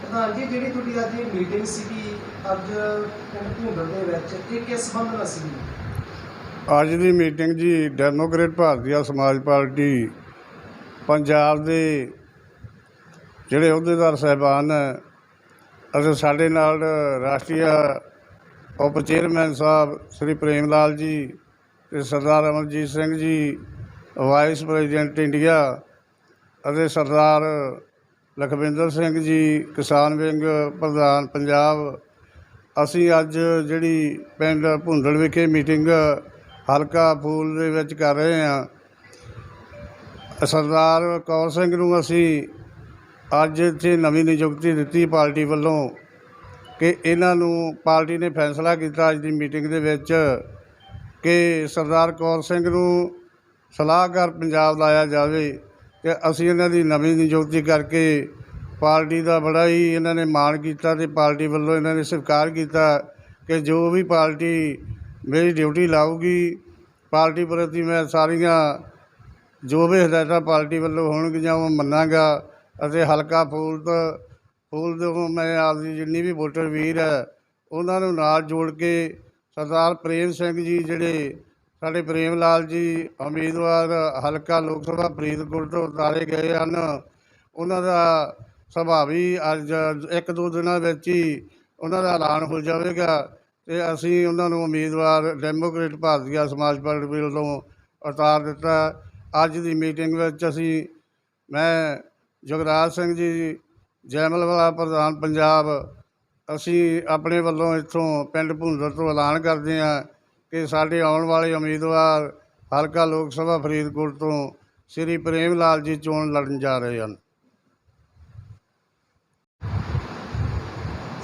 ਪ੍ਰਧਾਨ ਜੀ ਜਿਹੜੀ ਤੁਹਾਡੀ ਅੱਜ ਇਹ ਮੀਟਿੰਗ ਸੀਗੀ, ਅੱਜ ਪਿੰਡ ਭੁੰਡਰ ਦੇ ਵਿੱਚ, ਇਹ ਕਿਸ ਸੰਬੰਧ ਨਾਲ ਸੀਗੀ? ਅੱਜ ਦੀ ਮੀਟਿੰਗ ਜੀ ਡੈਮੋਕ੍ਰੇਟ ਭਾਰਤੀ ਸਮਾਜ ਪਾਰਟੀ, ਪੰਜਾਬ ਦੇ ਜਿਹੜੇ ਅਹੁਦੇਦਾਰ ਸਾਹਿਬਾਨ ਹੈ, ਅਤੇ ਸਾਡੇ ਨਾਲ ਰਾਸ਼ਟਰੀ ਉਪ ਚੇਅਰਮੈਨ ਸਾਹਿਬ ਸ੍ਰੀ ਪ੍ਰੇਮ ਲਾਲ ਜੀ ਤੇ ਸਰਦਾਰ Amarjit Singh ji vice president India ਅਤੇ ਸਰਦਾਰ ਲਖਵਿੰਦਰ ਸਿੰਘ ਜੀ, ਕਿਸਾਨ ਵਿੰਗ ਪ੍ਰਧਾਨ ਪੰਜਾਬ, ਅਸੀਂ ਅੱਜ ਜਿਹੜੀ ਪਿੰਡ ਭੁੰਦੜ ਵਿਖੇ ਮੀਟਿੰਗ ਹਲਕਾ ਫੂਲ ਦੇ ਵਿੱਚ ਕਰ ਰਹੇ ਹਾਂ। ਸਰਦਾਰ ਕੌਰ ਸਿੰਘ ਨੂੰ ਅਸੀਂ ਅੱਜ ਇੱਥੇ ਨਵੀਂ ਨਿਯੁਕਤੀ ਦਿੱਤੀ ਪਾਰਟੀ ਵੱਲੋਂ ਕਿ ਇਹਨਾਂ ਨੂੰ, ਪਾਰਟੀ ਨੇ ਫੈਸਲਾ ਕੀਤਾ ਅੱਜ ਦੀ ਮੀਟਿੰਗ ਦੇ ਵਿੱਚ ਕਿ ਸਰਦਾਰ ਕੌਰ ਸਿੰਘ ਨੂੰ ਸਲਾਹਕਾਰ ਪੰਜਾਬ ਲਾਇਆ ਜਾਵੇ। ਤੇ ਅਸੀਂ ਇਹਨਾਂ ਦੀ ਨਵੀਂ ਨਿਯੁਕਤੀ ਕਰਕੇ ਪਾਰਟੀ ਦਾ ਬੜਾ ਹੀ ਇਹਨਾਂ ਨੇ ਮਾਣ ਕੀਤਾ ਤੇ ਪਾਰਟੀ ਵੱਲੋਂ ਇਹਨਾਂ ਨੇ ਸਵੀਕਾਰ ਕੀਤਾ ਕਿ ਜੋ ਵੀ ਪਾਰਟੀ ਮੇਰੀ ਡਿਊਟੀ ਲਾਊਗੀ, ਪਾਰਟੀ ਪ੍ਰਤੀ ਮੈਂ ਸਾਰੀਆਂ ਜੋ ਵੀ ਹਦਾਇਤਾਂ ਪਾਰਟੀ ਵੱਲੋਂ ਹੋਣਗੀਆਂ ਉਹ ਮੰਨਾਂਗਾ ਅਤੇ ਹਲਕਾ ਫੂਲ ਤੋਂ ਫੂਲ ਤੋਂ ਮੈਂ ਆਪਦੀ ਜਿੰਨੀ ਵੀ ਵੋਟਰ ਵੀਰ ਹੈ, ਉਹਨਾਂ ਨੂੰ ਨਾਲ ਜੋੜ ਕੇ ਸਰਦਾਰ ਪ੍ਰੇਮ ਸਿੰਘ ਜੀ ਜਿਹੜੇ ਸਾਡੇ ਪ੍ਰੇਮ ਲਾਲ ਜੀ ਉਮੀਦਵਾਰ ਹਲਕਾ ਲੋਕ ਸਭਾ ਫਰੀਦਕੋਟ ਤੋਂ ਉਤਾਰੇ ਗਏ ਹਨ। ਉਹਨਾਂ ਦਾ ਸੁਭਾਵੀ ਅੱਜ ਇੱਕ ਦੋ ਦਿਨਾਂ ਵਿੱਚ ਹੀ ਉਹਨਾਂ ਦਾ ਐਲਾਨ ਹੋ ਜਾਵੇਗਾ ਤੇ ਅਸੀਂ ਉਹਨਾਂ ਨੂੰ ਉਮੀਦਵਾਰ ਡੈਮੋਕ੍ਰੇਟ ਭਾਰਤੀਆ ਸਮਾਜ ਪਾਰਟੀ ਵੱਲੋਂ ਉਤਾਰ ਦਿੱਤਾ। ਅੱਜ ਦੀ ਮੀਟਿੰਗ ਵਿੱਚ ਅਸੀਂ, ਮੈਂ, ਜਗਰਾਜ ਸਿੰਘ ਜੀ, ਜੈਮਲ ਵਾਲਾ, ਪ੍ਰਧਾਨ ਪੰਜਾਬ, ਅਸੀਂ ਆਪਣੇ ਵੱਲੋਂ ਇੱਥੋਂ ਪਿੰਡ ਭੁੰਦਰ ਤੋਂ ਐਲਾਨ ਕਰਦੇ ਹਾਂ। ਕਿ ਸਾਡੇ ਆਉਣ ਵਾਲੇ ਉਮੀਦਵਾਰ ਹਲਕਾ ਲੋਕ ਸਭਾ ਫਰੀਦਕੋਟ ਤੋਂ ਸ੍ਰੀ ਪ੍ਰੇਮ ਲਾਲ ਜੀ ਚੋਣ ਲੜਨ ਜਾ ਰਹੇ ਹਨ।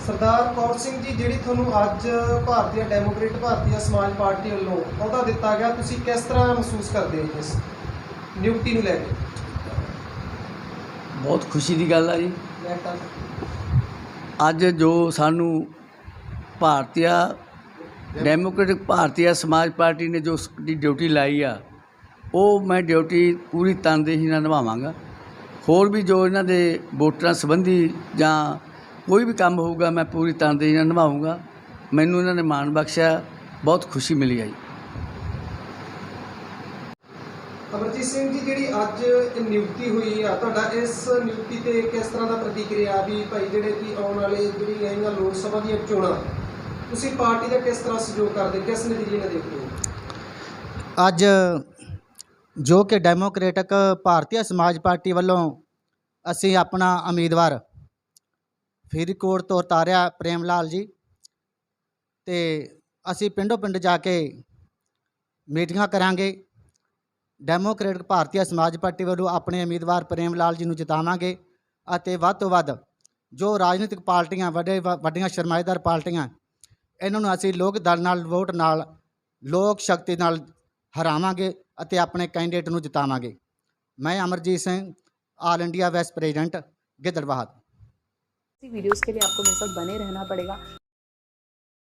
ਸਰਦਾਰ ਕੌਰ ਸਿੰਘ ਜੀ ਜਿਹੜੀ ਤੁਹਾਨੂੰ ਅੱਜ ਭਾਰਤੀ ਡੈਮੋਕ੍ਰੇਟ ਭਾਰਤੀ ਸਮਾਜ ਪਾਰਟੀ ਵੱਲੋਂ ਅਹੁਦਾ ਦਿੱਤਾ ਗਿਆ ਤੁਸੀਂ ਕਿਸ ਤਰ੍ਹਾਂ ਮਹਿਸੂਸ ਕਰਦੇ ਹੋ ਇਸ ਨਿਯੁਕਤੀ ਨੂੰ ਲੈ ਕੇ? ਬਹੁਤ ਖੁਸ਼ੀ ਦੀ ਗੱਲ ਆ ਜੀ। ਅੱਜ ਜੋ ਸਾਨੂੰ ਭਾਰਤੀਆ ਡੈਮੋਕ੍ਰੈਟਿਕ ਭਾਰਤੀਆ ਸਮਾਜ ਪਾਰਟੀ ਨੇ ਜੋ ਦੀ ਡਿਊਟੀ ਲਾਈ ਆ, ਉਹ ਮੈਂ ਡਿਊਟੀ ਪੂਰੀ ਤਨਦੇਹੀ ਨਾਲ ਨਿਭਾਵਾਂਗਾ। ਹੋਰ ਵੀ ਜੋ ਇਹਨਾਂ ਦੇ ਵੋਟਰਾਂ ਸੰਬੰਧੀ ਜਾਂ ਕੋਈ ਵੀ ਕੰਮ ਹੋਊਗਾ, ਮੈਂ ਪੂਰੀ ਤਨਦੇਹੀ ਨਾਲ ਨਿਭਾਊਂਗਾ ਮੈਨੂੰ ਇਹਨਾਂ ਨੇ ਮਾਣ ਬਖਸ਼ਿਆ, ਬਹੁਤ ਖੁਸ਼ੀ ਮਿਲੀ ਆ ਜੀ। ਅਮਰਜੀਤ ਸਿੰਘ ਜੀ, ਜਿਹੜੀ ਅੱਜ ਨਿਯੁਕਤੀ ਹੋਈ ਆ, ਤੁਹਾਡਾ ਇਸ ਨਿਯੁਕਤੀ ਤੇ ਕਿਸ ਤਰ੍ਹਾਂ ਦਾ ਪ੍ਰਤੀਕਿਰਿਆ ਵੀ ਭਾਈ ਜਿਹੜੇ ਕਿ ਆਉਣ ਵਾਲੇ ਜਿਹੜੀ ਆਈਆਂ ਲੋਕ ਸਭਾ ਦੀਆਂ ਚੋਣਾਂ ਤੁਸੀਂ ਪਾਰਟੀ ਦਾ ਕਿਸ ਤਰ੍ਹਾਂ ਸਹਿਯੋਗ ਕਰਦੇ? ਕਿਸ ਨਤੀਜੇ ਨਾਲ ਦੇਖਦੇ ਹੋ? ਅੱਜ ਜੋ ਕਿ ਡੈਮੋਕ੍ਰੈਟਿਕ ਭਾਰਤੀ ਸਮਾਜ ਪਾਰਟੀ ਵੱਲੋਂ ਅਸੀਂ ਆਪਣਾ ਉਮੀਦਵਾਰ ਫਰੀਦਕੋਟ ਤੋਂ ਉਤਾਰਿਆ ਪ੍ਰੇਮ ਲਾਲ ਜੀ ਤੇ ਅਸੀਂ ਪਿੰਡੋਂ ਪਿੰਡ ਜਾ ਕੇ ਮੀਟਿੰਗਾਂ ਕਰਾਂਗੇ। ਡੈਮੋਕ੍ਰੈਟਿਕ ਭਾਰਤੀ ਸਮਾਜ ਪਾਰਟੀ ਵੱਲੋਂ ਆਪਣੇ ਉਮੀਦਵਾਰ ਪ੍ਰੇਮ ਲਾਲ ਜੀ ਨੂੰ ਜਿਤਾਵਾਂਗੇ ਅਤੇ ਵੱਧ ਤੋਂ ਵੱਧ ਜੋ ਰਾਜਨੀਤਿਕ ਪਾਰਟੀਆਂ ਵੱਡੇ ਵੱਡੀਆਂ ਸਰਮਾਏਦਾਰ ਪਾਰਟੀਆਂ ਇਹਨਾਂ ਨੂੰ ਅਸੀਂ ਲੋਕ ਦਲ ਨਾਲ ਵੋਟ ਨਾਲ ਲੋਕ ਸ਼ਕਤੀ ਨਾਲ ਹਰਾਵਾਂਗੇ ਅਤੇ ਆਪਣੇ ਕੈਂਡੀਡੇਟ ਨੂੰ ਜਿਤਾਵਾਂਗੇ ਮੈਂ Amarjeet Singh all India vice president गिदड़बाहत videos के लिए आपको मेरे साथ बने रहना पड़ेगा